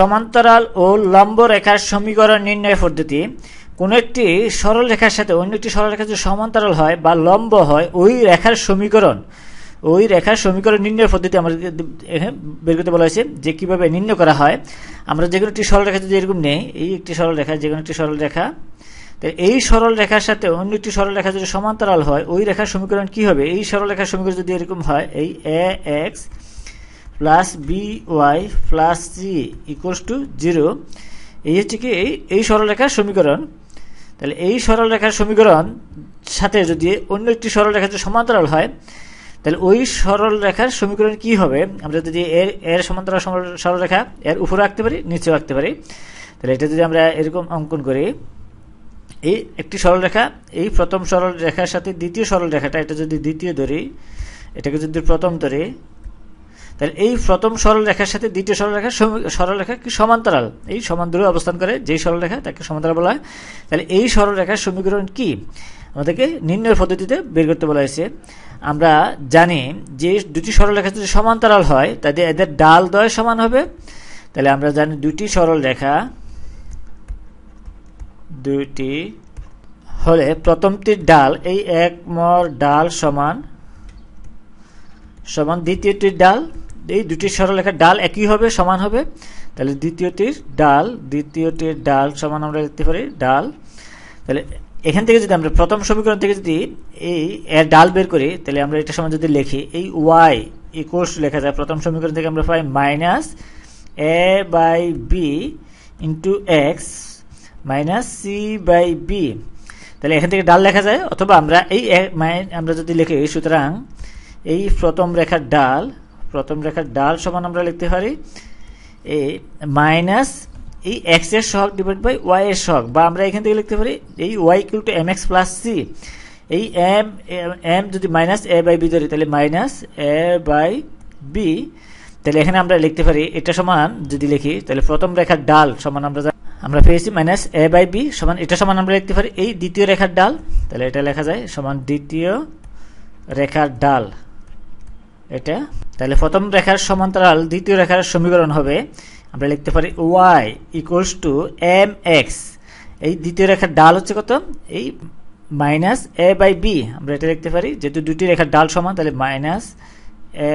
সমান্তরাল ও লম্ব রেখার সমীকরণ নির্ণয় পদ্ধতি। কোনো একটি সরল রেখার সাথে অন্য একটি সরল রেখা যদি সমান্তরাল হয় বা লম্ব হয়, ওই রেখার সমীকরণ। ওই রেখার সমীকরণ নির্ণয় পদ্ধতি আমাদের বের করতে বলা হয়েছে যে কীভাবে নির্ণয় করা হয়। আমরা যে কোনো একটি সরল রেখা যদি এরকম নেই, এই একটি সরল রেখা যে কোনো একটি সরল রেখা এই সরল রেখার সাথে অন্য একটি সরল রেখা যদি সমান্তরাল হয়, ওই রেখার সমীকরণ কি হবে? এই সরল রেখার সমীকরণ যদি এরকম হয়, এই A x plus B y plus C equals to zero এই হচ্ছে কি এই এই সরলরেখার সমীকরণ। তাহলে এই সরলরেখার সমীকরণ সাথে যদি অন্য একটি সরলরেখা যদি সমান্তরাল হয়, তাহলে ওই সরল রেখার সমীকরণ কি হবে? আমরা যদি এর এর সমান্তরাল সরলরেখা এর উপরে আঁকতে পারি, নিচেও আঁকতে পারি। তাহলে এটা যদি আমরা এরকম অঙ্কন করি, এই একটি সরল রেখা এই প্রথম সরল রেখার সাথে দ্বিতীয় সরল রেখাটা এটা যদি দ্বিতীয় ধরি, এটাকে যদি প্রথম ধরি তাহলে এই প্রথম সরল রেখার সাথে দ্বিতীয় সরল রেখা সরল রেখা কি সমান্তরাল? এই সমান দূরে অবস্থান করে যেই সরল রেখা তাকে সমান্তরাল বলা হয়। তাহলে এই সরল রেখার সমীকরণ কি? আমাদেরকে নির্ণয় পদ্ধতিতে বের করতে বলা হয়েছে। আমরা জানি যে দুটি সরল রেখা যদি সমান্তরাল হয়, তাদের এদের ডাল দয় সমান হবে। তাহলে আমরা জানি দুটি সরল রেখা দুইটি হলে প্রথমটির ডাল, এই এক মর ডাল সমান সমান দ্বিতীয়টির ডাল। এই দুটি সরলরেখার ডাল একই হবে, সমান হবে। তাহলে দ্বিতীয়টির ডাল দ্বিতীয়টির ডাল সমান আমরা লিখতে পারি ডাল। তাহলে এখান থেকে যদি আমরা প্রথম সমীকরণ থেকে যদি এই এর ডাল বের করি, তাহলে আমরা এটা সমান যদি লিখি, এই ওয়াই ইকুয়ালস লেখা যায়, প্রথম সমীকরণ থেকে আমরা পাই minus A by B into x minus C by B তাহলে এখান থেকে ডাল লেখা যায়, অথবা আমরা এই আমরা যদি লিখি, সুতরাং এই প্রথম রেখার ডাল প্রথম রেখার ডাল সমান আমরা লিখতে পারি এই মাইনাস এই এক্সের সহগ ডিভাইড বাই ওয়াই এর সহগ, বা আমরা এখান থেকে লিখতে পারি এই y equal to m x plus C এই এম এম যদি মাইনাস এ বাই বি ধরি, তাহলে মাইনাস এ বাই বি তাহলে এখানে আমরা লিখতে পারি এটা সমান যদি লিখি, তাহলে প্রথম রেখার ডাল সমান আমরা আমরা পেয়েছি মাইনাস এ বাই বি সমান এটা সমান আমরা লিখতে পারি এই দ্বিতীয় রেখার ডাল। তাহলে এটা লেখা যায় সমান দ্বিতীয় রেখার ডাল। এটা। তাহলে প্রথম রেখার সমান্তরাল, দ্বিতীয় রেখার সমীকরণ হবে, আমরা লিখতে পারি y equals to m x এই দ্বিতীয় রেখার ডাল হচ্ছে কত? এই মাইনাস এ বাই বি আমরা এটা লিখতে পারি, যেহেতু দুটি রেখার ডাল সমান, তাহলে minus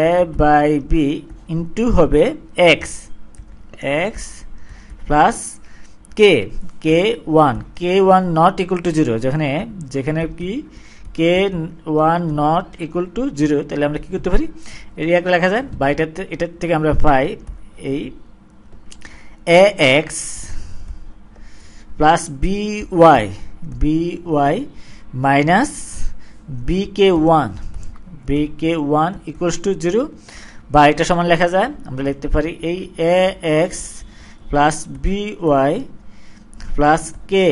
A by B into হবে x x plus K K one K one not equal to zero যেখানে যেখানে কি? K one not equal to zero তাহলে আমরা কী করতে পারি? এটি একটা লেখা যায়, বা এটাতে এটার থেকে আমরা পাই এই A x plus B y B y minus B K one B K one equals to zero বা এটা সমান লেখা যায়, আমরা লিখতে পারি এই A x plus B y plus K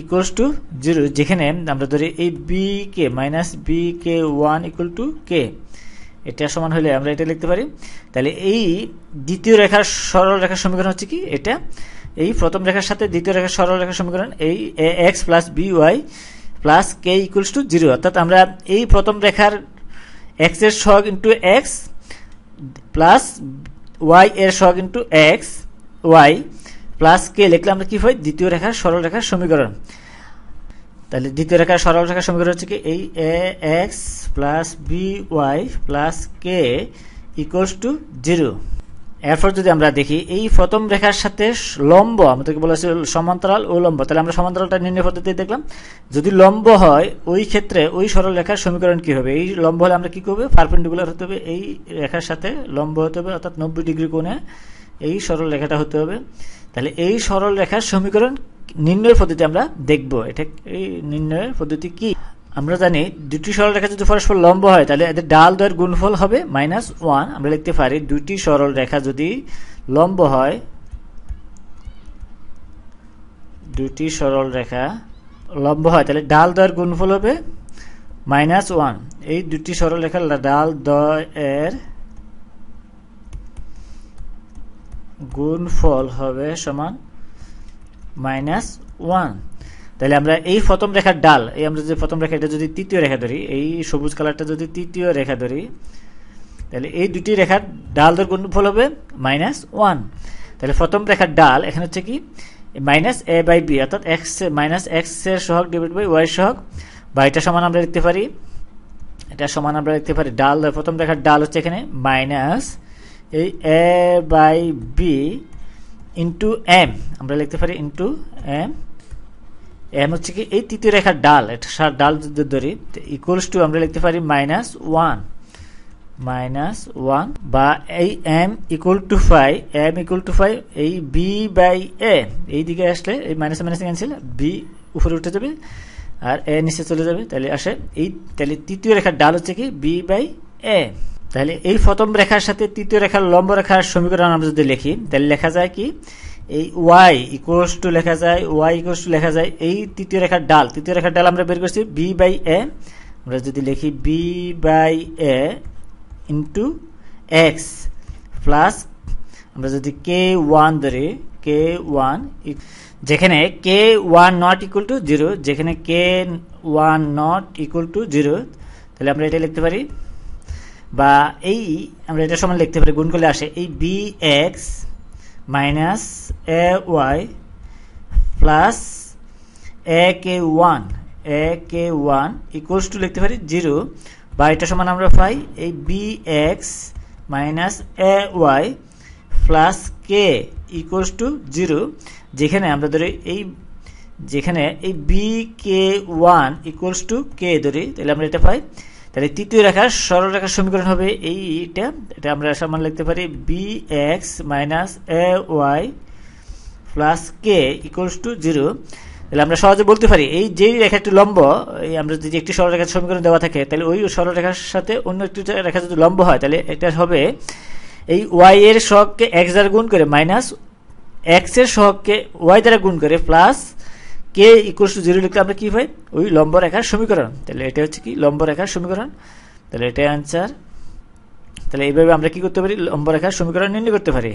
equals to zero যেখানে আমরা ধরি এই B K minus B K one equal to K এটা সমান হলে আমরা এটা লিখতে পারি। তাহলে এই দ্বিতীয় রেখার সরল রেখার সমীকরণ হচ্ছে কি? এটা। এই প্রথম রেখার সাথে দ্বিতীয় রেখার সরল রেখার সমীকরণ, এই x plus B y plus K equals to zero অর্থাৎ আমরা এই প্রথম রেখার এক্সের সহগ ইন্টু এক্স প্লাস ওয়াই এর সহগ into x y plus K লিখলে আমরা কি হয়? দ্বিতীয় রেখার সরল রেখার সমীকরণ। তাহলে দ্বিতীয় রেখার সরল রেখার সমীকরণ হচ্ছে কি? এই A x plus B y plus K equals to zero এরপর যদি আমরা দেখি, এই প্রথম রেখার সাথে লম্ব, আমাদেরকে বলা হয়েছে সমান্তরাল ও লম্ব। তাহলে আমরা সমান্তরালটা নির্ণয় পদ্ধতি দেখলাম। যদি লম্ব হয়, ওই ক্ষেত্রে ওই সরল রেখার সমীকরণ কি হবে? এই লম্ব হলে আমরা কি করব? পারপেন্ডিকুলার হতে হবে। এই রেখার সাথে লম্ব হতে হবে, অর্থাৎ নব্বই ডিগ্রি কোণে এই সরল রেখাটা হতে হবে। তাহলে এই সরল রেখার সমীকরণ নির্ণয়ের পদ্ধতি আমরা দেখব। এটা এই নির্ণয়ের পদ্ধতি কি? আমরা জানি দুটি সরল রেখা যদি পরস্পর লম্ব হয়, তাহলে এদের ডাল দয়ের গুণফল হবে মাইনাস ওয়ান আমরা লিখতে পারি দুটি সরল রেখা যদি লম্ব হয়, দুটি সরল রেখা লম্ব হয়, তাহলে ডাল দয়ের গুণফল হবে মাইনাস ওয়ান এই দুটি সরল রেখার ডাল দয়ের গুণফল হবে সমান মাইনাস ওয়ান তাহলে আমরা এই প্রথম রেখার ডাল, এই আমরা যদি প্রথম রেখা, এটা যদি তৃতীয় রেখা ধরি, এই সবুজ কালারটা যদি তৃতীয় রেখা ধরি, তাহলে এই দুটি রেখার ডাল দর গুণফল হবে মাইনাস ওয়ান তাহলে প্রথম রেখার ডাল এখানে হচ্ছে কি? মাইনাস এ বাই বি অর্থাৎ এক্স মাইনাস এক্সের সহগ ডিভাইড বাই ওয়াই সহগ। বা এটা সমান আমরা লিখতে পারি, এটা সমান আমরা লিখতে পারি, ডাল, প্রথম রেখার ডাল হচ্ছে এখানে মাইনাস এই A by B into m আমরা লিখতে পারি ইন্টু এম এম হচ্ছে কি এই তৃতীয় রেখার ডাল, এটা ডাল যদি ধরি ইকুয়ালস টু আমরা লিখতে পারি মাইনাস ওয়ান মাইনাস ওয়ান বা এই m equal to five m equal to five এই বি বাই এ এই দিকে আসলে এই মাইনাস মাইনাস ক্যান্সেল বি উপরে উঠে যাবে আর এ নিচে চলে যাবে, তাহলে আসে এই, তাহলে তৃতীয় রেখার ডাল হচ্ছে কি বি বাই এ তাহলে এই প্রথম রেখার সাথে তৃতীয় রেখার লম্ব রেখার সমীকরণ আমরা যদি লিখি, তাহলে লেখা যায় কি? এই ওয়াই ইকুয়ালস টু লেখা যায় ওয়াই ইকুয়ালস টু লেখা যায়, এই তৃতীয় রেখার ডাল, তৃতীয় রেখার ডাল আমরা বের করছি বি বাই এ আমরা যদি লিখি B by A into x plus আমরা যদি কে ওয়ান ধরি কে ওয়ান যেখানে K one not equal to zero যেখানে K one not equal to zero তাহলে আমরা এটা লিখতে পারি বা এই আমরা এটা সমান লিখতে পারি, গুণ করলে আসে, এই B x minus A y plus A K one A K one equals to লিখতে পারি জিরো বা এটা সমান আমরা পাই এই B x minus A y plus K equals to zero যেখানে আমরা ধরি এই, যেখানে এই B K one equals to K ধরি, তাহলে আমরা এটা পাই তাহলে তৃতীয় রেখার সরল রেখার সমীকরণ হবে এইটা। এটা আমরা সমান লিখতে পারি B x minus A y plus K equals to zero তাহলে আমরা সহজে বলতে পারি, এই যেই রেখাটি লম্ব, এই আমরা যদি একটি সরলরেখার সমীকরণ দেওয়া থাকে, তাহলে ওই সরলরেখার সাথে অন্য একটি রেখা যদি লম্ব হয়, তাহলে এটা হবে এই ওয়াই এর সহগকে এক্স দ্বারা গুণ করে মাইনাস এক্সের সহগকে ওয়াই দ্বারা গুণ করে plus K equals to zero লিখলে আমরা কী পাই? ওই লম্ব রেখার সমীকরণ। তাহলে এটা হচ্ছে কি? লম্ব রেখার সমীকরণ। তাহলে এটাই আনসার তাহলে এইভাবে আমরা কী করতে পারি? লম্ব রেখার সমীকরণ নির্ণয় করতে পারি।